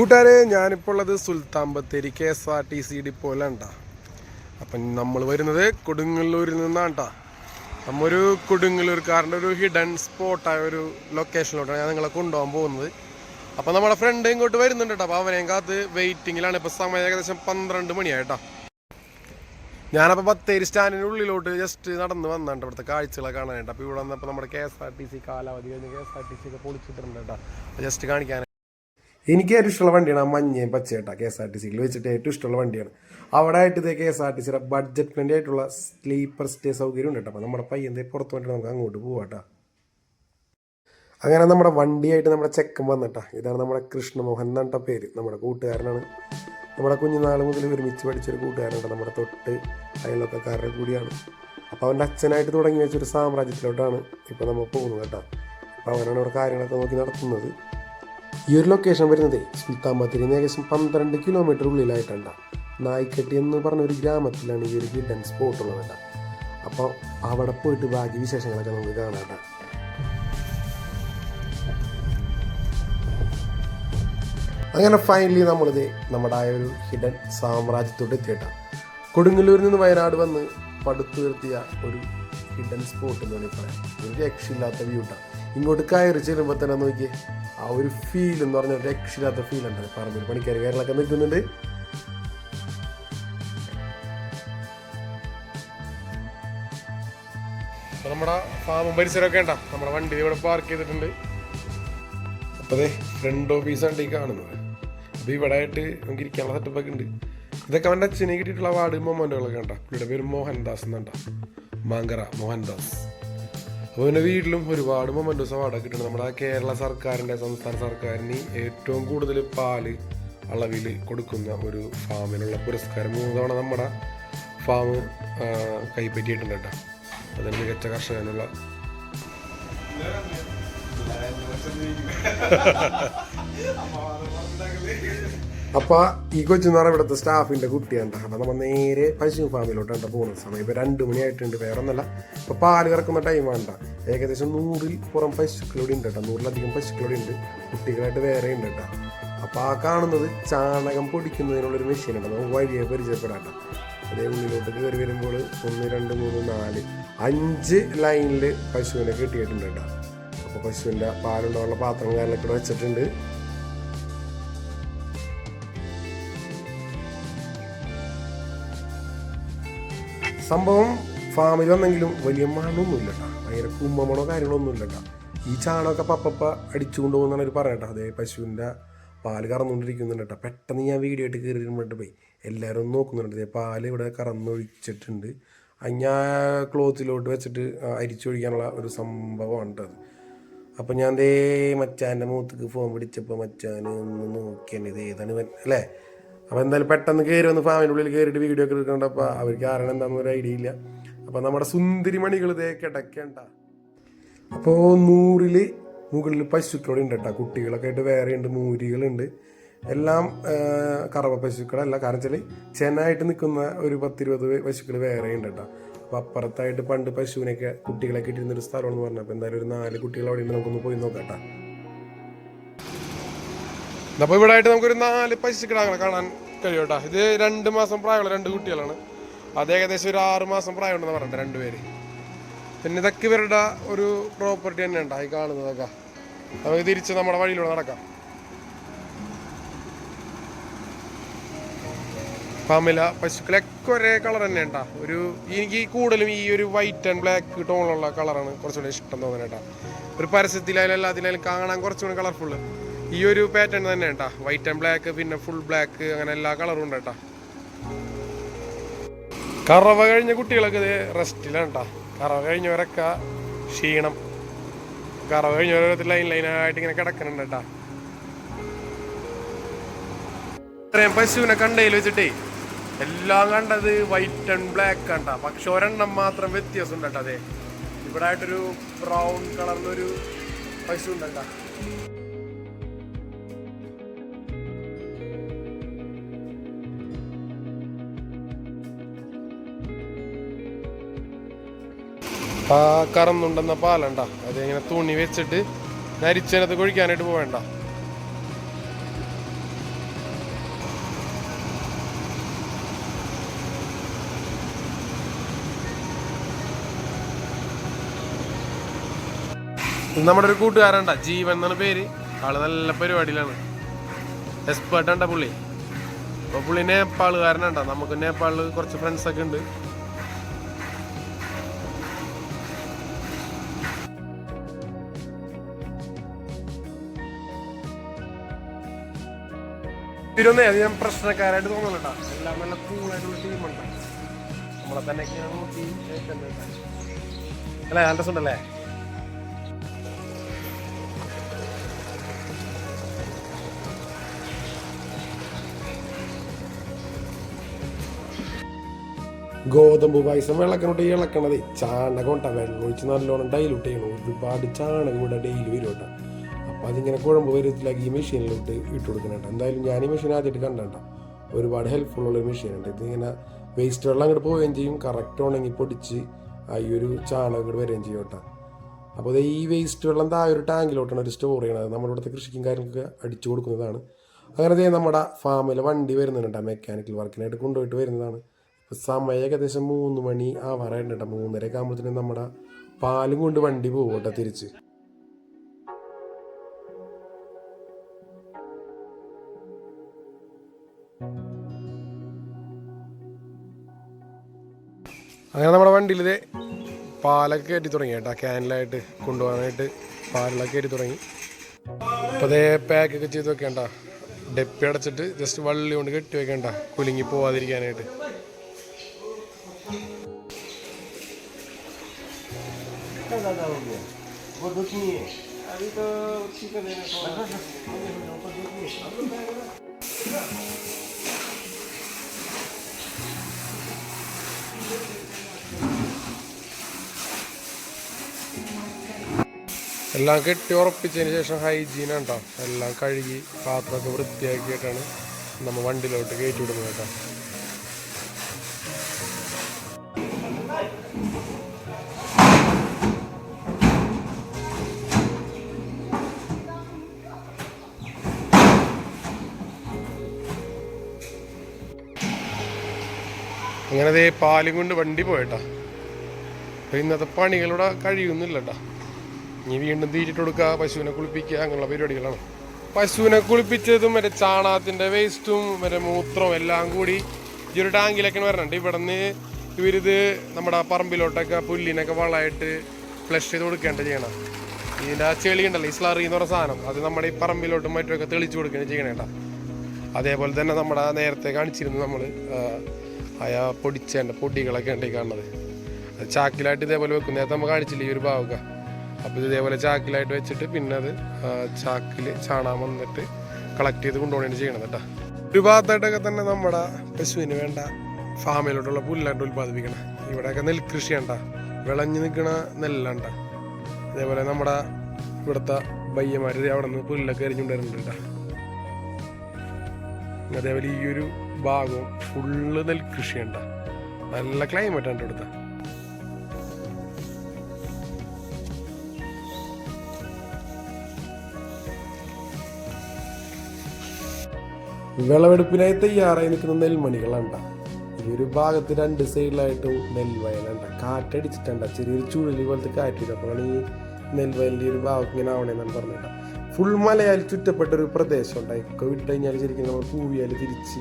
കൂട്ടുകാരെ ഞാനിപ്പോൾ ഉള്ളത് Sultan Bathery K S R T C ഡിപ്പോയിലാണ്ടാ. അപ്പം നമ്മൾ വരുന്നത് കൊടുങ്ങല്ലൂരിൽ നിന്നാണ് കേട്ടോ നമ്മൊരു കൊടുങ്ങല്ലൂർക്കാരന്റെ ഒരു ഹിഡൻ സ്പോട്ടായ ഒരു ലൊക്കേഷനിലോട്ടാണ് ഞാൻ നിങ്ങളെ കൊണ്ടുപോകാൻ പോകുന്നത്. അപ്പം നമ്മുടെ ഫ്രണ്ട് ഇങ്ങോട്ട് വരുന്നുണ്ട് കേട്ടോ. അപ്പോൾ അവനെയും കാത്ത് വെയിറ്റിങ്ങിലാണ് ഇപ്പോൾ സമയം ഏകദേശം പന്ത്രണ്ട് മണിയായിട്ടാ. ഞാനപ്പോൾ ബത്തേരി സ്റ്റാൻഡിന്റെ ഉള്ളിലോട്ട് ജസ്റ്റ് നടന്ന് വന്നിട്ട് ഇവിടുത്തെ കാഴ്ചകളൊക്കെ കാണാനായിട്ട്. അപ്പോൾ ഇവിടെ വന്നപ്പോൾ നമ്മുടെ K S R T C കാലാവധി കഴിഞ്ഞ് K S R T C ഒക്കെ പൊളിച്ചിട്ടുണ്ട് കേട്ടോ. ജസ്റ്റ് കാണിക്കാൻ എനിക്ക് ഏറ്റവും ഇഷ്ടമുള്ള വണ്ടിയാണ് ആ മഞ്ഞയും പച്ചയേട്ടാ കെ എസ് ആർ ടി സിയിൽ വെച്ചിട്ട് ഏറ്റവും ഇഷ്ടമുള്ള വണ്ടിയാണ്. അവിടെ ആയിട്ട് ഇതേ കെ എസ് ആർ ടി സിയുടെ ബഡ്ജറ്റ് ഫ്രണ്ട്ലി ആയിട്ടുള്ള സ്ലീപ്പർ സ്റ്റേ സൗകര്യം ഉണ്ട് കേട്ടോ. അപ്പോൾ നമ്മുടെ പയ്യന്തേ പുറത്ത് വേണ്ടി നമുക്ക് അങ്ങോട്ട് പോവാട്ടോ അങ്ങനെ നമ്മുടെ വണ്ടിയായിട്ട് നമ്മുടെ ചെക്കൻ വന്നിട്ടാ. ഇതാണ് നമ്മുടെ കൃഷ്ണമോഹൻ എന്നിട്ട പേര്. നമ്മുടെ കൂട്ടുകാരനാണ്. നമ്മുടെ കുഞ്ഞുനാൾ മുതൽ ഒരുമിച്ച് പഠിച്ചൊരു കൂട്ടുകാരനുണ്ട് നമ്മുടെ തൊട്ട് അയൽവക്കക്കാരുടെ കൂടിയാണ്. അപ്പോൾ അവന്റെ അച്ഛനായിട്ട് തുടങ്ങി വെച്ചൊരു സാമ്രാജ്യത്തിലോട്ടാണ് ഇപ്പോൾ നമ്മൾ പോകുന്നത് കേട്ടോ. അപ്പോൾ അവനാണ് ഇവിടെ കാര്യങ്ങളൊക്കെ നോക്കി നടത്തുന്നത്. ഈ ഒരു ലൊക്കേഷൻ വരുന്നത് സുൽത്താൻ ബത്തേരിയിൽ നിന്ന് ഏകദേശം പന്ത്രണ്ട് കിലോമീറ്റർ ഉള്ളിലായിട്ടുണ്ട് നായിക്കെട്ടി എന്ന് പറഞ്ഞ ഒരു ഗ്രാമത്തിലാണ് ഈ ഒരു ഹിഡൻ സ്പോട്ട് ഉള്ളത് അപ്പോൾ അവിടെ പോയിട്ട് ബാക്കി വിശേഷങ്ങളൊക്കെ നമുക്ക് കാണാം അങ്ങനെ ഫൈനലി നമ്മളിത് നമ്മുടെ ആ ഒരു ഹിഡൻ സാമ്രാജ്യത്തോട്ട് എത്തിയിട്ടാണ് കൊടുങ്ങല്ലൂരിൽ നിന്ന് വയനാട് വന്ന് പടുത്തുയർത്തിയ ഒരു ഹിഡൻ സ്പോട്ട് എന്ന് വേണമെങ്കിൽ പറയാം. ഒരു രക്ഷയില്ലാത്ത വ്യൂ ഉണ്ടാണ് ഇങ്ങോട്ട് കയറി ചെല്ലുമ്പോൾ തന്നെ നോക്കിയേ ആ ഒരു ഫീൽ എന്ന് പറഞ്ഞാൽ രക്ഷില്ലാത്ത ഫീൽ ഉണ്ട്. പറമ്പിൽ പണിക്കാർ കാര്യങ്ങളൊക്കെ നിൽക്കുന്നുണ്ട്. നമ്മുടെ ഫാമും പരിസരമൊക്കെ ഉണ്ടാ? നമ്മുടെ വണ്ടി ഇവിടെ പാർക്ക് ചെയ്തിട്ടുണ്ട്. അപ്പോൾ അതെ ഫ്രണ്ട് ഓഫീസാണ് ഈ കാണുന്നത്. അപ്പോൾ ഇവിടെ ആയിട്ട് നമുക്ക് ഇരിക്കാനുള്ള സെറ്റപ്പൊക്കെ ഉണ്ട്. ഇതൊക്കെ അവന്റെ അച്ഛനെ കിട്ടിയിട്ടുള്ള വാർഡ് മൊമെന്റുകളൊക്കെ ഉണ്ടാ? പുള്ളിയുടെ പേര് മോഹൻദാസ് എന്നുണ്ടാ മാങ്കറ മോഹൻദാസ്. പിന്നെ വീട്ടിലും ഒരുപാട് മൊമെന്റോസ് അവാർഡൊക്കെ കിട്ടുന്നുണ്ട് നമ്മുടെ കേരള സർക്കാരിന്റെ സംസ്ഥാന സർക്കാരിന് ഏറ്റവും കൂടുതൽ പാൽ അളവിൽ കൊടുക്കുന്ന ഒരു ഫാമിനുള്ള പുരസ്കാരം മൂന്ന് തവണ നമ്മുടെ ഫാം കൈപ്പറ്റിയിട്ടുണ്ട് കേട്ടോ. അതിന് മികച്ച കർഷകനുള്ള അപ്പൊ ഈ കൊച്ചുനാറ ഇവിടുത്തെ സ്റ്റാഫിന്റെ കുട്ടിയാണ് ട്ടോ. അപ്പൊ നമ്മൾ നേരെ പശു ഫാമിലോട്ടാണ് പോകുന്നത്. സമയം ഇപ്പൊ രണ്ടു മണിയായിട്ടുണ്ട്. വേറെ ഒന്നല്ല ഇപ്പൊ പാൽ കറക്കുന്ന ടൈം വേണ്ട ഏകദേശം നൂറിൽ പുറം പശുക്കളോടെ ഉണ്ട് കേട്ടോ. നൂറിലധികം പശുക്കളോടെ ഉണ്ട്. കുട്ടികളായിട്ട് വേറെ ഉണ്ട് കേട്ടോ. അപ്പോൾ ആ കാണുന്നത് ചാണകം പൊടിക്കുന്നതിനുള്ളൊരു മെഷീൻ ഉണ്ട് നമുക്ക് വഴിയെ പരിചയപ്പെടാം. അതേ ഉള്ളിലോട്ട് കയറി വരുമ്പോൾ ഒന്ന് രണ്ട് മൂന്ന് നാല് അഞ്ച് ലൈനിൽ പശുവിനെ കെട്ടിയിട്ടുണ്ട് കേട്ടോ. അപ്പോൾ പശുവിന്റെ പാലുണ്ടാവുള്ള പാത്രം കാര്യങ്ങളൊക്കെ വെച്ചിട്ടുണ്ട്. സംഭവം ഫാമിൽ വന്നെങ്കിലും വലിയ മണമൊന്നുമില്ല കേട്ടോ ഭയങ്കര കുമ്മമണോ കാര്യങ്ങളൊന്നുമില്ല കേട്ടോ ഈ ചാണകമൊക്കെ പപ്പപ്പ അടിച്ചു കൊണ്ടുപോകുന്നാണ് ഒരു പറയട്ടോ അതേ പശുവിന്റെ പാൽ കറന്നുകൊണ്ടിരിക്കുന്നുണ്ട് കേട്ടോ പെട്ടെന്ന് ഞാൻ വീഡിയോ ആയിട്ട് കയറി വരുമ്പോഴത്തെ പോയി. എല്ലാവരും നോക്കുന്നുണ്ട്. അതേ പാൽ ഇവിടെ കറന്നൊഴിച്ചിട്ടുണ്ട്. അഞ്ഞാ ക്ലോത്തിലോട്ട് വെച്ചിട്ട് അരിച്ചൊഴിക്കാനുള്ള ഒരു സംഭവമാണ് കേട്ടോ അത് അപ്പം ഞാൻ ദേ മച്ചാന്റെ മുഖത്തേക്ക് ഫോൺ പിടിച്ചപ്പോൾ മച്ചാൻ ഒന്ന് നോക്കിയാണ് ഇത് ഏതാണ് അല്ലേ? അപ്പോൾ എന്തായാലും പെട്ടെന്ന് കയറി വന്ന് ഫാമിന്റെ ഉള്ളിൽ കയറിയിട്ട് വീഡിയോ ഒക്കെ എടുക്കണ്ടപ്പോൾ അവർക്ക് കാരണം എന്താണെന്നൊരു ഐഡിയ ഇല്ല. അപ്പോൾ നമ്മുടെ സുന്ദരി മണികൾ ഇതേ കിടക്കേണ്ട. അപ്പോൾ നൂറിൽ മുകളിൽ പശുക്കളുടെ ഉണ്ട് കേട്ടോ കുട്ടികളൊക്കെ ആയിട്ട് വേറെ ഉണ്ട് മൂരികളുണ്ട്. എല്ലാം കറവ പശുക്കളല്ല കാരണം വെച്ചാൽ ചെനായിട്ട് നിൽക്കുന്ന ഒരു പത്തിരുപത് പശുക്കൾ വേറെ ഉണ്ട് കേട്ടോ അപ്പോൾ അപ്പുറത്തായിട്ട് പണ്ട് പശുവിനൊക്കെ കുട്ടികളൊക്കെ ഇട്ടിരുന്നൊരു സ്ഥലമാണെന്ന് പറഞ്ഞു അപ്പോൾ എന്തായാലും ഒരു നാല് കുട്ടികൾ അവിടെ ഉണ്ട് നമുക്കൊന്ന് പോയി നോക്കാം അപ്പോൾ ഇവിടെ ആയിട്ട് നമുക്കൊരു നാല് പശുക്കിടാങ്ങളെ കാണാൻ കഴിയും കേട്ടോ ഇത് രണ്ട് മാസം പ്രായമുള്ള രണ്ട് കുട്ടികളാണ്. അത് ഏകദേശം ഒരു ആറുമാസം പ്രായമുണ്ടെന്ന് പറഞ്ഞിട്ട് രണ്ടുപേര്. പിന്നെ ഇതൊക്കെ ഇവരുടെ ഒരു പ്രോപ്പർട്ടി തന്നെ ഉണ്ട് ഈ കാണുന്നതൊക്കെ. നമുക്ക് തിരിച്ച് നമ്മുടെ വഴിയിലൂടെ നടക്കാം. ഫാമില പശുക്കളൊക്കെ ഒരേ കളർ തന്നെ ഉണ്ടാ ഒരു എനിക്ക് കൂടുതലും ഈ ഒരു വൈറ്റ് ആൻഡ് ബ്ലാക്ക് ടോണിലുള്ള കളറാണ് കുറച്ചുകൂടി ഇഷ്ടം തോന്നുന്നത് കേട്ടോ ഒരു പരസ്യത്തിലായാലും എല്ലാത്തിലായാലും കാണാൻ കുറച്ചുകൂടി കളർഫുള്ള് ഈ ഒരു പാറ്റേൺ തന്നെ ഉണ്ടാ വൈറ്റ് ആൻഡ് ബ്ലാക്ക് പിന്നെ ഫുൾ ബ്ലാക്ക് അങ്ങനെ എല്ലാ കളറും ഉണ്ട് കേട്ടാ കറവ കഴിഞ്ഞ കുട്ടികളൊക്കെ ഇത് റെസ്റ്റിലാണ് കേട്ടോ കറവ കഴിഞ്ഞവരൊക്കെ ക്ഷീണം. കറവ കഴിഞ്ഞവരൊക്കെ ലൈൻ ലൈനായിട്ട് ഇങ്ങനെ കിടക്കുന്നുണ്ട് കേട്ടോ ഇത്രയും പശുവിനെ കണ്ടയിൽ വെച്ചിട്ടേ എല്ലാം കണ്ടത് വൈറ്റ് ആൻഡ് ബ്ലാക്ക് കണ്ട പക്ഷെ ഒരെണ്ണം മാത്രം വ്യത്യാസം ഉണ്ട് കേട്ടോ അതെ ഇവിടെ ആയിട്ടൊരു ബ്രൗൺ കളറിലൊരു പശു ഉണ്ട് കേട്ടോ പാ കറന്നുണ്ടെന്ന പാലണ്ട. അതിങ്ങനെ തുണി വെച്ചിട്ട് നരിച്ചതിനകത്ത് കുഴിക്കാനായിട്ട് പോവേണ്ട. നമ്മുടെ ഒരു കൂട്ടുകാരണ്ട ജീവൻ എന്നാണ് പേര്. ആൾ നല്ല പരിപാടിയിലാണ്. എക്സ്പേർട്ട് പുള്ളി. അപ്പൊ പുള്ളി നേപ്പാളുകാരനുണ്ട നമുക്ക് നേപ്പാളിൽ കുറച്ച് ഫ്രണ്ട്സൊക്കെ ഉണ്ട്. ഇവരൊന്നേ അധികം പ്രശ്നക്കാരായിട്ട് തോന്നുന്നുണ്ടോ എല്ലാം നല്ല കൂളായിട്ടുള്ള ടീമുണ്ട്. നമ്മളെ തന്നെ നോക്കി അല്ലേ നല്ല സുണ്ടല്ലേ ഗോതമ്പ് പായസം വെള്ളക്കനോട്ട് ഇളക്കണത്. ചാണകം കൊണ്ടാ വെള്ളം ഒഴിച്ച് നല്ലോണം ഡൈലൂട്ട് ചെയ്യണം. ഒരുപാട് ചാണകം ഇവിടെ ഡെയിലി വരും കേട്ടോ. അപ്പോൾ അതിങ്ങനെ കുഴമ്പ് വരുത്തിലാക്കി ഈ മെഷീനിലോട്ട് ഇട്ട് കൊടുക്കുന്നുണ്ട്. എന്തായാലും ഞാൻ ഈ മെഷീൻ ആദ്യമായിട്ട് കണ്ടണ്ട ഒരുപാട് മെഷീൻ മെഷീനുണ്ട്. ഇതിങ്ങനെ വേസ്റ്റ് വെള്ളം അങ്ങോട്ട് പോവുകയും ചെയ്യും. കറക്റ്റ് ഉണങ്ങി പൊടിച്ച് ഈ ഒരു ചാണകം ഇങ്ങോട്ട് വരികയും ചെയ്യും കേട്ടോ. അപ്പോൾ ഈ വേസ്റ്റ് വെള്ളം താ ഒരു ടാങ്കിലോട്ടാണ് ഒരു സ്റ്റോർ ചെയ്യണത്. നമ്മുടെ ഇവിടുത്തെ കൃഷിക്കും കാര്യങ്ങൾക്ക് അടിച്ചു കൊടുക്കുന്നതാണ്. അങ്ങനെ ദേ നമ്മുടെ ഫാമിൽ വണ്ടി വരുന്നുണ്ട് മെക്കാനിക്കൽ വർക്കിനായിട്ട് കൊണ്ടുപോയിട്ട് വരുന്നതാണ്. ഇപ്പോൾ സമയം ഏകദേശം മൂന്ന് മണി ആവാറായിട്ടുണ്ട് മൂന്നരയൊക്കെ ആകുമ്പോഴത്തേനും നമ്മുടെ പാലും കൊണ്ട് വണ്ടി പോകും കേട്ടോ തിരിച്ച്. അങ്ങനെ നമ്മുടെ വണ്ടിയിൽ ഇത് പാലൊക്കെ കയറ്റി തുടങ്ങി കേട്ടോ. ക്യാനിലായിട്ട് കൊണ്ടുപോകാനായിട്ട് പാലൊക്കെ കയറ്റി തുടങ്ങി. അപ്പോൾ അതേ പാക്കൊക്കെ ചെയ്ത് വെക്കേണ്ട ഡെപ്പി അടച്ചിട്ട് ജസ്റ്റ് വള്ളി കൊണ്ട് കെട്ടി വെക്കേണ്ട കുലുങ്ങി പോവാതിരിക്കാനായിട്ട്. എല്ലാം കെട്ടി ഉറപ്പിച്ചതിന് ശേഷം ഹൈജീൻ കേട്ടോ എല്ലാം കഴുകി പാത്രമൊക്കെ വൃത്തിയാക്കിയിട്ടാണ് നമ്മൾ വണ്ടിയിലോട്ട് കയറ്റി വിടുന്നത് കേട്ടോ അങ്ങനെ പാലും കൊണ്ട് വണ്ടി പോയട്ടാ ഇന്നത്തെ പണികളിവിടെ കഴിയുന്നില്ല കേട്ടോ ഇനി വീണ്ടും തീറ്റിട്ട് കൊടുക്കുക പശുവിനെ കുളിപ്പിക്കുക അങ്ങനെയുള്ള പരിപാടികളാണ്. പശുവിനെ കുളിപ്പിച്ചതും മറ്റേ ചാണകത്തിന്റെ വേസ്റ്റും മറ്റേ മൂത്രവും എല്ലാം കൂടി ഈ ഒരു ടാങ്കിലൊക്കെ വരണുണ്ട്. ഇവിടെ നിന്ന് ഇവരിത് നമ്മുടെ പറമ്പിലോട്ടൊക്കെ പുല്ലിനൊക്കെ വളമായിട്ട് ഫ്ലഷ് ചെയ്ത് കൊടുക്കേണ്ട ചെയ്യണം. ഇതിന്റെ ആ ചെളി ഉണ്ടല്ലോ ഈ സ്ലറി എന്ന് പറഞ്ഞ സാധനം. അത് നമ്മുടെ ഈ പറമ്പിലോട്ടും മറ്റുമൊക്കെ തെളിച്ചു കൊടുക്കുകയാണ് ചെയ്യണേണ്ട അതേപോലെ തന്നെ നമ്മുടെ നേരത്തെ കാണിച്ചിരുന്നു നമ്മൾ അയാ പൊടിച്ചേണ്ട പൊടികളൊക്കെ ഉണ്ട് ഈ കാണുന്നത് ചാക്കിലായിട്ട് ഇതേപോലെ വെക്കും. നേരത്തെ നമ്മൾ കാണിച്ചില്ല ഈ ഒരു ഭാവമൊക്കെ അപ്പോൾ ഇത് ഇതേപോലെ ചാക്കിലായിട്ട് വെച്ചിട്ട് പിന്നെ അത് ചാക്കിൽ ചാണാൻ വന്നിട്ട് കളക്ട് ചെയ്ത് കൊണ്ടുപോകണം ചെയ്യണം കേട്ടോ. ഒരു ഭാഗത്തായിട്ടൊക്കെ തന്നെ നമ്മുടെ പശുവിന് വേണ്ട ഫാമിലോട്ടുള്ള പുല്ലായിട്ട് ഉൽപ്പാദിപ്പിക്കണം. ഇവിടെയൊക്കെ നെൽകൃഷി ഉണ്ട വിളഞ്ഞു നിൽക്കണ നെല്ലുണ്ട അതേപോലെ നമ്മുടെ ഇവിടുത്തെ ബയ്യമാർ അവിടെ നിന്ന് പുല്ലൊക്കെ എറിഞ്ഞുകൊണ്ടിരുന്നുണ്ട് കേട്ടോ. അതേപോലെ ഈ ഒരു ഭാഗവും ഫുള്ള് നെൽകൃഷി ഉണ്ട നല്ല ക്ലൈമറ്റ് ഉണ്ട് ഇവിടുത്തെ. വിളവെടുപ്പിനായി തയ്യാറായി നിൽക്കുന്ന നെൽമണികളുണ്ട. ഈ ഒരു ഭാഗത്ത് രണ്ട് സൈഡിലായിട്ട് നെൽവയലുണ്ട. കാറ്റടിച്ചിട്ടുണ്ട്. ചെറിയൊരു ചുഴലി പോലത്തെ കാറ്റിട്ടപ്പോഴാണ് ഈ നെൽവയലിന്റെ ഒരു ഭാഗം ഇങ്ങനെ ആവണേന്നാണ് പറഞ്ഞിട്ട് ഫുൾ മലയാൽ ചുറ്റപ്പെട്ട ഒരു പ്രദേശം ഉണ്ട് ഒക്കെ വിട്ട് കഴിഞ്ഞാൽ ശരിക്കും നമ്മൾ കൂവിയാൽ തിരിച്ച്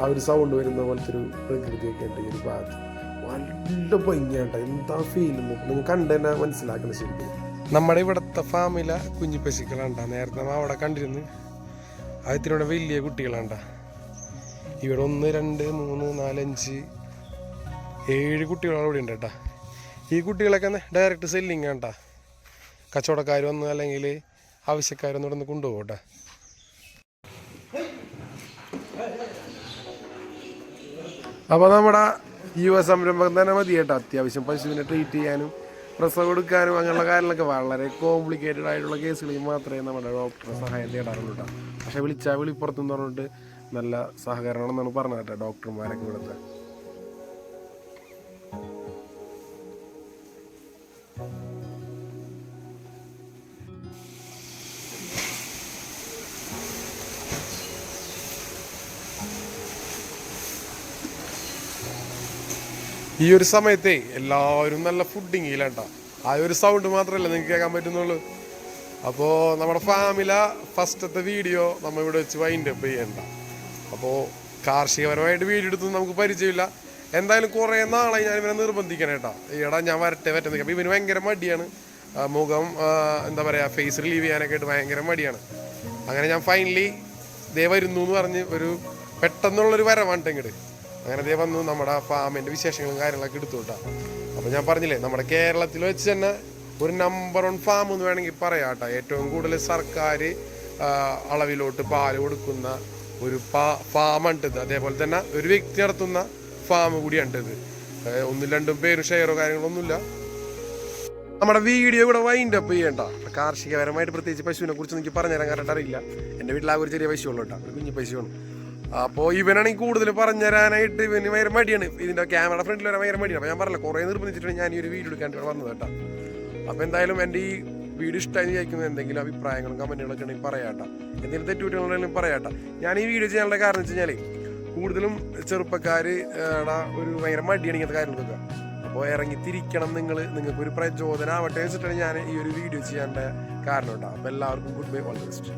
ആ ഒരു സൗണ്ട് വരുന്ന പോലത്തെ ഒരു പ്രകൃതിയൊക്കെ ഉണ്ട് ഈ ഒരു ഭാഗത്ത്. നല്ല ഭംഗിയാണ്ട. എന്താ ഫീൽ നിങ്ങൾ കണ്ടു തന്നെ മനസ്സിലാക്കണം ശരിക്കും. നമ്മുടെ ഇവിടുത്തെ ഫാമിലെ കുഞ്ഞു പശുക്കളുണ്ട. നേരത്തെ അവിടെ കണ്ടിരുന്നു. അതിനോടെ വലിയ കുട്ടികളാണ്ട. ഇവിടെ ഒന്ന് രണ്ട് മൂന്ന് നാലഞ്ച് ഏഴ് കുട്ടികളാണ് ഇവിടെ ഉണ്ട് കേട്ടാ ഈ കുട്ടികളൊക്കെ ഡയറക്റ്റ് സെല്ലിങ് ആണ്ടാ. കച്ചവടക്കാർ വന്ന് അല്ലെങ്കിൽ ആവശ്യക്കാരൊന്നും ഇവിടെ നിന്ന് കൊണ്ടുപോകട്ടെ. കേട്ടാ അപ്പോൾ നമ്മുടെ യുവ സംരംഭം തന്നെ മതി കേട്ടോ അത്യാവശ്യം പശുവിനെ ട്രീറ്റ് ചെയ്യാനും പ്രസവം എടുക്കാനും അങ്ങനെയുള്ള കാര്യങ്ങളൊക്കെ വളരെ കോംപ്ലിക്കേറ്റഡ് ആയിട്ടുള്ള കേസുകളിൽ മാത്രമേ നമ്മുടെ ഡോക്ടറെ സഹായം തേടാറുള്ളൂ കേട്ടോ പക്ഷെ വിളിച്ചാൽ വിളിപ്പുറത്തുനിന്ന് പറഞ്ഞിട്ട് നല്ല സഹകരണം എന്നാണ് പറഞ്ഞത് കേട്ടോ ഡോക്ടർമാരൊക്കെ ഇവിടുത്തെ. ഈ ഒരു സമയത്തെ എല്ലാവരും നല്ല ഫുഡിങ്ങിലാണ്ട ആ ഒരു സൗണ്ട് മാത്രമല്ല നിങ്ങൾക്ക് കേൾക്കാൻ പറ്റുന്നുള്ളൂ. അപ്പോൾ നമ്മുടെ ഫാമില ഫസ്റ്റത്തെ വീഡിയോ നമ്മൾ ഇവിടെ വെച്ച് വൈൻഡ് അപ്പ് ചെയ്യണ്ട. അപ്പോൾ കാർഷികപരമായിട്ട് വീഡിയോ എടുത്ത് നമുക്ക് പരിചയമില്ല. എന്തായാലും കുറേ നാളായി ഞാൻ ഇവനെ നിർബന്ധിക്കണം കേട്ടോ ഈടാ ഞാൻ വരട്ടെ വരട്ടെ അപ്പോൾ ഇവന് ഭയങ്കര മടിയാണ്. മുഖം എന്താ പറയുക ഫേസ് റിലീവ് ചെയ്യാനൊക്കെ ആയിട്ട് ഭയങ്കര മടിയാണ്. അങ്ങനെ ഞാൻ ഫൈനലി ദേ വരുന്നു എന്ന് പറഞ്ഞ് ഒരു പെട്ടെന്നുള്ളൊരു വരവാണ് ഇങ്ങോട്ട് അങ്ങനെ ദേ വന്നു നമ്മുടെ ഫാമിന്റെ വിശേഷങ്ങളും കാര്യങ്ങളൊക്കെ എടുത്തു കേട്ടോ. അപ്പോൾ ഞാൻ പറഞ്ഞില്ലേ നമ്മുടെ കേരളത്തിൽ വെച്ച് തന്നെ ഒരു നമ്പർ വൺ ഫാം എന്ന് വേണമെങ്കിൽ പറയാം കേട്ടോ. ഏറ്റവും കൂടുതൽ സർക്കാർ അളവിലോട്ട് പാൽ കൊടുക്കുന്ന ഒരു പാ ഫാം ഉണ്ട് അതേപോലെ തന്നെ ഒരു വ്യക്തി നടത്തുന്ന ഫാം കൂടിയുണ്ട് ഇത്. ഒന്നും രണ്ടും പേരും ഷെയറോ കാര്യങ്ങളൊന്നുമില്ല നമ്മുടെ വീഡിയോ ഇവിടെ വൈൻഡ് അപ്പ് ചെയ്യണ്ട. കാർഷികപരമായിട്ട് പ്രത്യേകിച്ച് പശുവിനെ കുറിച്ച് എനിക്ക് പറഞ്ഞുതരാൻ കറക്റ്റ് അറിയില്ല. എന്റെ വീട്ടിൽ ആ ഒരു ചെറിയ പശുവുള്ളൂ കേട്ടോ. ഒരു കുഞ്ഞു പശുവാണ്. അപ്പോൾ ഇവനാണെങ്കിൽ കൂടുതൽ പറഞ്ഞുതരാനായിട്ട് ഇവന് ഭയങ്കര മടിയാണ്. ഇതിന്റെ ക്യാമറ ഫ്രണ്ടിൽ വരാൻ ഭയങ്കര മടിയാണ്. അപ്പോൾ ഞാൻ പറഞ്ഞില്ല കുറേ നിർബന്ധിച്ചിട്ടാണ് ഞാൻ ഈ ഒരു വീഡിയോ എടുക്കാൻ വന്നത് കേട്ടോ. അപ്പോൾ എന്തായാലും എന്റെ ഈ വീഡിയോ ഇഷ്ടമായി വിചാരിക്കുന്നത് എന്തെങ്കിലും അഭിപ്രായങ്ങളും കമന്റുകളൊക്കെ ഉണ്ടെങ്കിൽ പറയാട്ടോ എന്തെങ്കിലും തെറ്റുകുറ്റങ്ങളുണ്ടെങ്കിലും പറയാട്ടോ ഞാൻ ഈ വീഡിയോ ചെയ്യാനുള്ള കാരണം വെച്ച് കഴിഞ്ഞാൽ കൂടുതലും ചെറുപ്പക്കാർ ഒരു ഭയങ്കര മടിയാണ് ഇങ്ങനത്തെ കാര്യങ്ങളൊക്കെ അപ്പോൾ ഇറങ്ങി തിരിക്കണം നിങ്ങൾ നിങ്ങൾക്ക് ഒരു പ്രചോദനം ആവട്ടെ വെച്ചിട്ടാണ് ഞാൻ ഈ ഒരു വീഡിയോ ചെയ്യാന്റെ കാരണം കേട്ടോ. അപ്പോൾ എല്ലാവർക്കും good bye all the best.